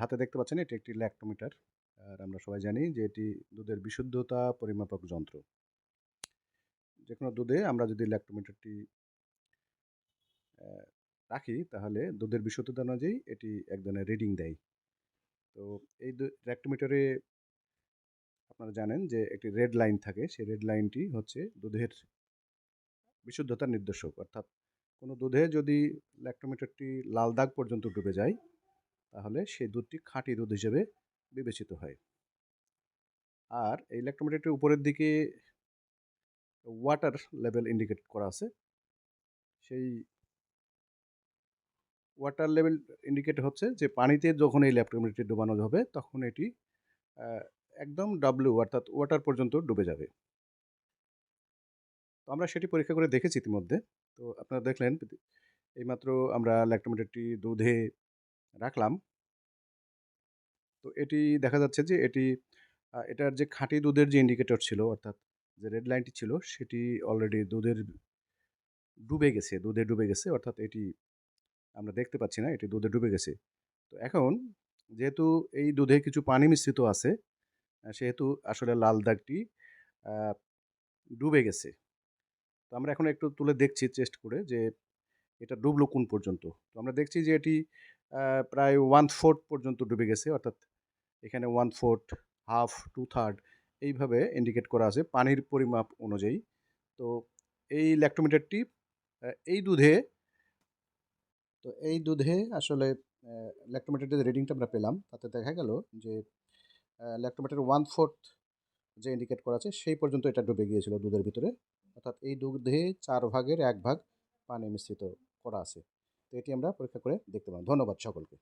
হাতে দেখতে পাচ্ছেন এটি একটি ল্যাক্টোমিটার। আর আমরা সবাই জানি যে এটি দুধের বিশুদ্ধতা পরিমাপক যন্ত্র। যে কোনো দুধে আমরা যদি ল্যাক্টোমিটারটি রাখি তাহলে দুধের বিশুদ্ধতা অনুযায়ী এটি এক ধরনের রিডিং দেয়। তো এই ল্যাক্টোমিটারে আপনারা জানেন যে একটি রেড লাইন থাকে। সেই রেড লাইনটি হচ্ছে দুধের বিশুদ্ধতার নির্দেশক। অর্থাৎ কোনো দুধে যদি ল্যাক্টোমিটারটি লাল দাগ পর্যন্ত ডুবে যায় তাহলে সেই দুধটি খাঁটি দুধ হিসেবে বিবেচিত হয়। আর এই ল্যাক্টোমিটারটির উপরের দিকে ওয়াটার লেভেল ইন্ডিকেট করা আছে। সেই ওয়াটার লেভেল ইন্ডিকেট হচ্ছে যে পানিতে যখন এই ল্যাক্টোমিটারটি ডুবানো হবে তখন এটি একদম ডাব্লু অর্থাৎ ওয়াটার পর্যন্ত ডুবে যাবে। তো আমরা সেটি পরীক্ষা করে দেখেছি ইতিমধ্যে। তো আপনারা দেখলেন, এইমাত্র আমরা ল্যাক্টোমিটারটি দুধে রাখলাম। তো এটি দেখা যাচ্ছে যে এটি এটার যে খাঁটি দুধের যে ইন্ডিকেটর ছিল, অর্থাৎ যে রেড লাইনটি ছিল, সেটি অলরেডি দুধের ডুবে গেছে, দুধে ডুবে গেছে, অর্থাৎ এটি আমরা দেখতে পাচ্ছি না, এটি দুধে ডুবে গেছে। তো এখন যেহেতু এই দুধে কিছু পানি মিশ্রিত আছে সেহেতু আসলে লাল দাগটি ডুবে গেছে। তো আমরা এখন একটু তুলে দেখছি, চেস্ট করে যে এটা ডুবলো কোন পর্যন্ত? তো আমরা দেখছি যে এটি প্রায় ওয়ান ফোর্থ পর্যন্ত ডুবে গেছে, অর্থাৎ এখানে one fourth half two third এইভাবে ইন্ডিকেট করা আছে পানির পরিমাপ অনুযায়ী। তো এই ল্যাক্টোমিটারটি এই দুধে, তো এই দুধে আসলে ল্যাক্টোমিটারের যে রিডিংটা আমরা পেলাম, তাতে দেখা গেল যে ল্যাক্টোমিটার ওয়ান ফোর্থ যে ইন্ডিকেট করা আছে, সেই পর্যন্ত এটা ডুবে গিয়েছিল দুধের ভিতরে। অর্থাৎ এই দুধে চার ভাগের এক ভাগ পানি মিশ্রিত করা আছে। এটি আমরা পরীক্ষা করে দেখতে পাবো। ধন্যবাদ সকলকে।